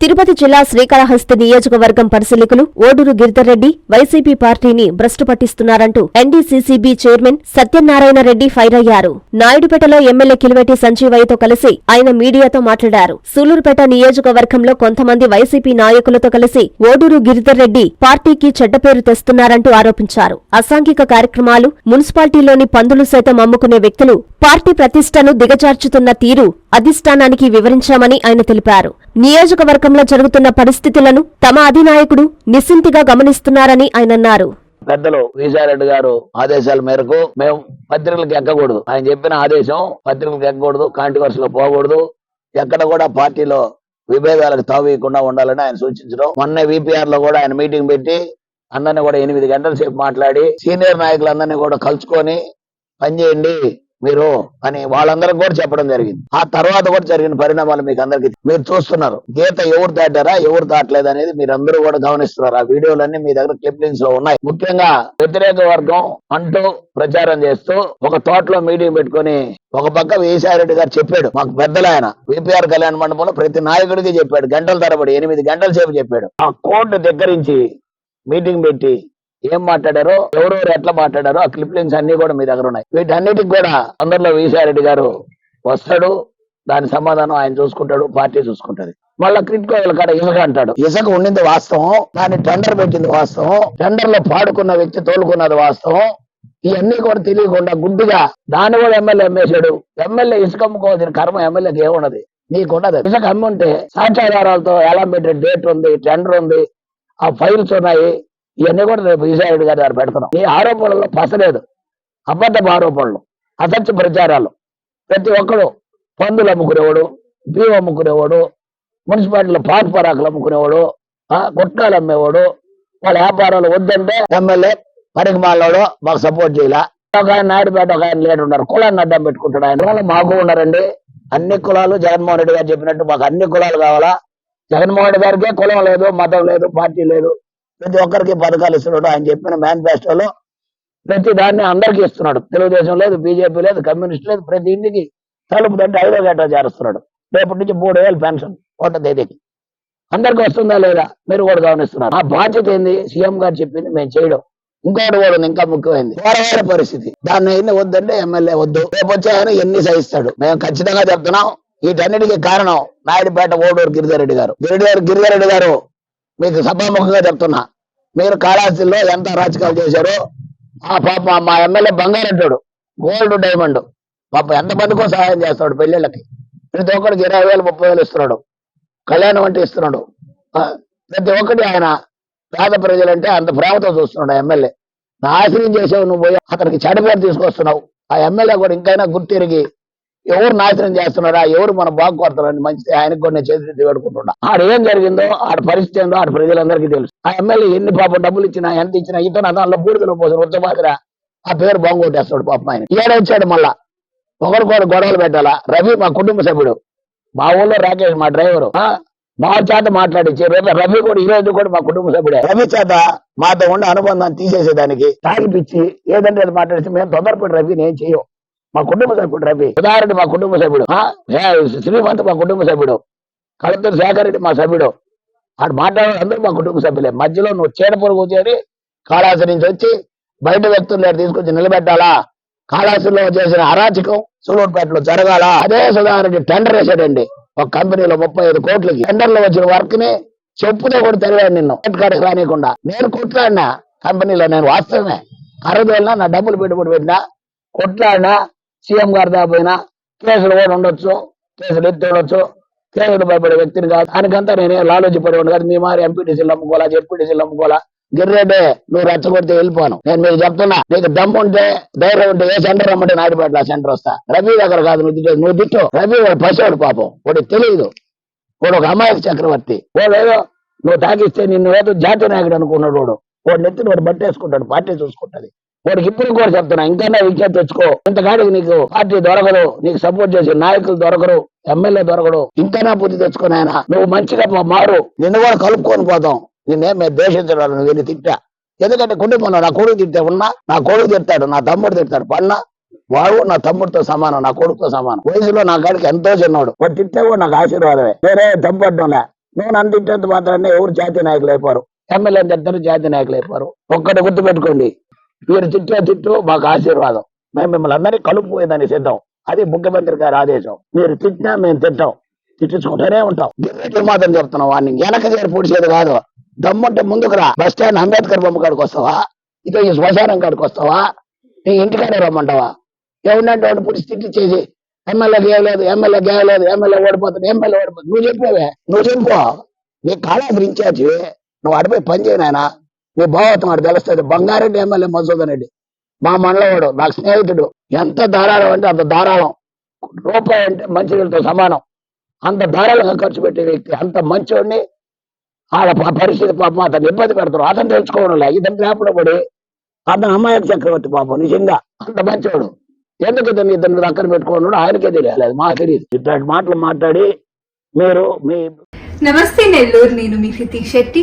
తిరుపతి జిల్లా శ్రీకాళహస్తి నియోజకవర్గం పరిశీలకులు ఓడూరు గిరిధర్రెడ్డి వైసీపీ పార్టీని భ్రష్టు పట్టిస్తున్నారంటూ NDCCB chairman Satyanarayana Reddy fire అయ్యారు నాయుడుపేటలో ఎమ్మెల్యే కిలివేటి సంజీవయ్యతో కలిసి ఆయన మీడియాతో మాట్లాడారు. సూలూరుపేట నియోజకవర్గంలో కొంతమంది వైసీపీ నాయకులతో కలిసి ఓడూరు గిరిధర్రెడ్డి పార్టీకి చెడ్డ పేరు తెస్తున్నారంటూ ఆరోపించారు. అసాంఘిక కార్యక్రమాలు మున్సిపాలిటీలోని పందులు సైతం అమ్ముకునే వ్యక్తులు పార్టీ ప్రతిష్టను దిగజార్చుతున్న తీరు అధిష్టానానికి వివరించామని ఆయన తెలిపారు. నియోజకవర్గంలో జరుగుతున్న పరిస్థితులను తమ అధినాయకుడు నిశ్చింతిగా గమనిస్తున్నారని ఆయన అన్నారు. పెద్దలు విజయారెడ్డి గారు ఆదేశాల మేరకు మేము పత్రికలకు ఎక్కకూడదు. ఆయన చెప్పిన ఆదేశం పత్రికలకు ఎక్కకూడదు కాంట్రవర్సీలో పోకూడదు. ఎక్కడ కూడా పార్టీలో విభేదాలకు తావీయకుండా ఉండాలని ఆయన సూచించడం. మొన్న విపిఆర్లో కూడా ఆయన మీటింగ్ పెట్టి అందరినీ కూడా ఎనిమిది గంటల సేపు మాట్లాడి సీనియర్ నాయకులందరినీ కూడా కలుసుకొని పనిచేయండి. మీరు అని వాళ్ళందరికి కూడా చెప్పడం జరిగింది. ఆ తర్వాత కూడా జరిగిన పరిణామాలు మీకు అందరికి మీరు చూస్తున్నారు. గీత ఎవరు దాటారా ఎవరు దాటలేదు అనేది మీరు అందరూ కూడా గమనిస్తున్నారు. ఆ వీడియోలన్నీ మీ దగ్గర క్లిప్లింగ్స్లో ఉన్నాయి. ముఖ్యంగా వ్యతిరేక వర్గం అంటూ ప్రచారం చేస్తూ ఒక తోటలో మీటింగ్ పెట్టుకొని ఒక పక్క విజయసాయిరెడ్డి గారు చెప్పాడు. మాకు పెద్దలు ఆయన. విపిఆర్ కళ్యాణ మండపంలో ప్రతి నాయకుడికి చెప్పాడు. గంటల తరబడి ఎనిమిది గంటల సేపు చెప్పాడు. ఆ కోర్టు దగ్గరించి మీటింగ్ పెట్టి ఏం మాట్లాడారో ఎవరెవరు ఎట్లా మాట్లాడారో ఆ క్లిప్లింగ్స్ అన్ని కూడా మీ దగ్గర ఉన్నాయి. వీటన్నిటికి కూడా అందరిలో విజయారెడ్డి గారు వస్తాడు దాని సమాధానం ఆయన చూసుకుంటాడు పార్టీ చూసుకుంటది. మళ్ళా క్రిటికల్ కాడ ఇసుక అంటాడు. ఇసుక ఉండింది వాస్తవం దాన్ని టెండర్ పెట్టింది వాస్తవం టెండర్లో పాడుకున్న వ్యక్తి తోలుకున్నది వాస్తవం. ఇవన్నీ కూడా తెలియకుండా గుడ్డిగా దాన్ని కూడా ఎమ్మెల్యే అమ్మేశాడు. ఎమ్మెల్యే ఇసుక అమ్ముకోవాల్సిన కర్మ ఎమ్మెల్యేకి ఏమున్నది నీకున్నది ఇసుక అమ్ముంటే సాక్ష్యాధారాలతో ఎలా పెట్టే డేట్ ఉంది టెండర్ ఉంది ఆ ఫైల్స్ ఉన్నాయి. ఇవన్నీ కూడా రేపు విజయరెడ్డి గారి దగ్గర పెడుతున్నాం. ఈ ఆరోపణల్లో పసలేదు అబద్ధపు ఆరోపణలు అసత్య ప్రచారాలు. ప్రతి ఒక్కడు పందులు అమ్ముకునేవాడు బియ్యం అమ్ముకునేవాడు మున్సిపాలిటీలో పాత పరాకులు అమ్ముకునేవాడు ఆ, గుట్కాలు అమ్మేవాడు వాళ్ళ వ్యాపారాలు వద్దంటే ఎమ్మెల్యే పనికి మాలోడు మాకు సపోర్ట్ చేయాల. ఒక ఆయన నాయుడుపేట ఒక ఆయన లేడు ఉన్నారు. కులాన్ని అడ్డం పెట్టుకుంటాడు ఆయన. మాకు ఉన్నారండి. అన్ని కులాలు జగన్మోహన్ రెడ్డి గారు చెప్పినట్టు మాకు అన్ని కులాలు కావాలా? జగన్మోహన్ రెడ్డి గారికి కులం లేదు మతం లేదు పార్టీ లేదు. ప్రతి ఒక్కరికి పథకాలు ఇస్తున్నాడు. ఆయన చెప్పిన మేనిఫెస్టోలో ప్రతి దాన్ని అందరికీ ఇస్తున్నాడు. తెలుగుదేశం లేదు బీజేపీ లేదు కమ్యూనిస్ట్ లేదు ప్రతి ఇంటికి తలుపు తట్టి ఐదో గంట చేరుస్తున్నాడు రేపటి నుంచి మూడు వేలు పెన్షన్ ఒకటో తేదీకి. అందరికి వస్తుందా లేదా? మీరు కూడా గమనిస్తున్నారు. ఆ బాధ్యత ఏంది? సీఎం గారు చెప్పింది మేము చేయడం. ఇంకోటి కూడా ఇంకా ముఖ్యమైనది పోరాడే పరిస్థితి. దాన్ని అయినా వద్దంటే ఎమ్మెల్యే వద్దు. రేపు వచ్చాయని ఎన్ని సహిస్తాడు? మేము ఖచ్చితంగా చెప్తున్నాం. వీటన్నిటికీ కారణం నాయుడుపేట ఓడూరు గిరిజారెడ్డి గారు. గిరిజారెడ్డి గిరిజారెడ్డి గారు మీకు సభాముఖంగా చెప్తున్నా. మీరు కాళాస్తిలో ఎంత రాజకీయాలు చేశారో ఆ పాప మా ఎమ్మెల్యే బంగారెడ్డాడు గోల్డ్ డైమండ్. పాప ఎంత మందికో సహాయం చేస్తాడు పెళ్ళిళ్ళకి. ప్రతి ఒక్కరికి ఇరవై వేలు ముప్పై వేలు ఇస్తున్నాడు. కళ్యాణం అంటే ఇస్తున్నాడు. ప్రతి ఒక్కటి ఆయన పేద ప్రజలంటే అంత ప్రేమతో చూస్తున్నాడు ఆ ఎమ్మెల్యే. నాశనం చేసావు నువ్వు పోయి అతనికి చెడ్డ పేరు తీసుకొస్తున్నావు. ఆ ఎమ్మెల్యే కూడా ఇంకైనా గుర్తిరిగి ఎవరు నాశనం చేస్తున్నారా? ఎవరు మన బాగుపడతారని మంచిది ఆయనకు కూడా నేను చేతి వేడుకుంటున్నా. ఆడ ఏం జరిగిందో ఆడ పరిస్థితి ఏందో ఆడ ప్రజలందరికీ తెలుసు. ఆ ఎమ్మెల్యే ఎన్ని పాపం డబ్బులు ఇచ్చినా ఎంత ఇచ్చినా ఇతను దానిలో బూడిదలో పోసిన ఉచ్చమాదిరా ఆ పేరు బాగుకొట్టేస్తాడు పాపం ఆయన. ఏడ వచ్చాడు మళ్ళా. ఒకరికొకరు గొడవలు పెట్టాలా? రవి మా కుటుంబ సభ్యుడు. మా ఊళ్ళో రాకేష్ మా డ్రైవరు. మా చేత మాట్లాడించి రేపు రవి కూడా ఈ రోజు కూడా మా కుటుంబ సభ్యుడే. రవి చేత మాతో ఉన్న అనుబంధాన్ని తీసేసేదానికి తాగిపిచ్చి ఏదంటే మాట్లాడితే మేము తొందరపడి రవి నేను చెయ్యం మా కుటుంబ సభ్యుడు రవి. సుధారెడ్డి మా కుటుంబ సభ్యుడు. శ్రీమంత్ మా కుటుంబ సభ్యుడు. కలెక్టర్ శేఖర్ రెడ్డి మా సభ్యుడు. ఆడు మాట్లాడే అందరూ మా కుటుంబ సభ్యులే. మధ్యలో నువ్వు చీడ పొరుగు చేరి కాళాసి నుంచి వచ్చి బయట వ్యక్తులు తీసుకొచ్చి నిలబెట్టాలా? కాళాసులో చేసిన అరాచకం సూలూరుపేటలో జరగాల? అదే సుధారెడ్డి టెండర్ వేసాడండి ఒక కంపెనీలో ముప్పై ఐదు కోట్లకి. టెండర్లో వచ్చిన వర్క్ని చెప్పుతో కూడా తెలివాడు నిన్ను. కాడికి రానియకుండా నేను కొట్లాడినా. కంపెనీలో నేను వాస్తవమే. అరవేళ్ళ నా డబ్బులు పెట్టుబడి పెట్టినా కొట్లాడినా సీఎం గారి దాకా కేసులు కూడా ఉండొచ్చు కేసులు ఎత్తి ఉండొచ్చు కేసులు భయపడే వ్యక్తిని కాదు. దానికంతా నేనే లాలోచి పడేవాడు కాదు. మీ మారి ఎంపీటీసీలు అమ్ముకోవాలా జెడ్పీటీసీలు అమ్ముకోవాలా గిర్రెడ్డే నువ్వు రెచ్చగొడితే వెళ్ళిపోను. నేను మీకు చెప్తున్నా నీకు దమ్ము ఉంటే ధైర్యం ఉంటే ఏ సెంటర్ రమ్మంటే నాయుడుపేట సెంటర్ వస్తా. రవి దగ్గర కాదు నువ్వు నువ్వు తిట్టు. రవి వాడు పసివాడు పాపం వాడికి తెలియదు వాడు ఒక అమాయక చక్రవర్తి. వాడు ఏదో నువ్వు తాగిస్తే నిన్ను ఏదో జాతీయ నాయకుడు అనుకున్నాడు వాడు. వాడు నెత్తిని వాడు బట్టేసుకుంటాడు పార్టీ చూసుకుంటది. వాడికి ఇప్పుడు కూడా చెప్తున్నా ఇంకైనా విజ్ఞప్తి తెచ్చుకో. ఇంతకాడికి నీకు పార్టీ దొరకదు నీకు సపోర్ట్ చేసే నాయకులు దొరకరు ఎమ్మెల్యే దొరకడు. ఇంకైనా బుద్ధి తెచ్చుకుని ఆయన నువ్వు మంచిగా మా- మారు. నిన్ను కూడా కలుపుకొని పోతాం నిన్నే మేము ద్వేషించడం నువ్వు వెళ్ళి తిట్టా ఎందుకంటే కుటుంబంలో నా కొడుకు తిట్టే ఉన్నా నా కొడుకు తిడతాడు నా తమ్ముడు తిడతాడు పన్నా. వాడు నా తమ్ముడితో సమానం నా కొడుకుతో సమానం. వయసులో నా కాడికి ఎంతో చిన్నవాడు వాడు తిట్టే కూడా నాకు ఆశీర్వాదమే. వేరే తప్పడంలే నువ్వు నన్ను తిట్టేంత మాత్రాన్ని ఎవరు జాతీయ నాయకులు అయిపోరు. ఎమ్మెల్యే తిట్టారు జాతీయ నాయకులు అయిపోరు. ఒక్కటి గుర్తు మీరు తిట్టా తిట్టు మాకు ఆశీర్వాదం. మేము మిమ్మల్ని అందరినీ కలుపుపోయేదాన్ని సిద్ధం. అది ముఖ్యమంత్రి గారి ఆదేశం. మీరు తిట్టినా మేము తిట్టాం తిట్టించుకుంటూనే ఉంటాం. గిన్నెట్లు మాత్రం చెప్తున్నాం వాడిని వెనక గారి పొడిచేది కాదు. దమ్ముంటే ముందుకు రా. బస్ స్టాండ్ అంబేద్కర్ బొమ్మ కాడికి వస్తావా? ఇదో ఈ శ్మశానం కాడికి వస్తావా? నీ ఇంటికాడే రమ్మంటావా? ఎవరినంటే వాడు పుడిచి తిట్టి చేసి ఎమ్మెల్యే గేయలేదు ఎమ్మెల్యే గేయలేదు ఎమ్మెల్యే ఓడిపోతుంది ఎమ్మెల్యే ఓడిపోతుంది నువ్వు చెప్పావే. నువ్వు చెప్పు. నీ కాళాద్రి ఇన్ఛార్జి నువ్వు అడిపోయి పని చేయనాయన? నీ భావతం వాడు తెలుస్తుంది? బంగారెడ్డి ఎమ్మెల్యే మధుసూదన్ రెడ్డి. మా మండలవాడు నాకు స్నేహితుడు. ఎంత ధారాళం అంటే అంత ధారాళం. రూపాయి అంటే మంచినీళ్ళతో సమానం. అంత ధారాళంగా ఖర్చు పెట్టే వ్యక్తి అంత మంచోడిని ఆడ పరిస్థితి పాపం అతను ఇబ్బంది పెడతారు. అతను తెలుసుకోవడం లే ఇతను లేకుండా పడి అతను అమ్మాయి చక్రవర్తి పాపం నిజంగా అంత మంచోడు. ఎందుకు ఇతను ఇతను దక్కన పెట్టుకున్నాడు ఆయనకే తెలియాలి. మాకు తెలియదు. ఇట్లాంటి మాటలు మాట్లాడి మీరు మీ నమస్తే నెల్లూరు నేను మీ శెట్టి.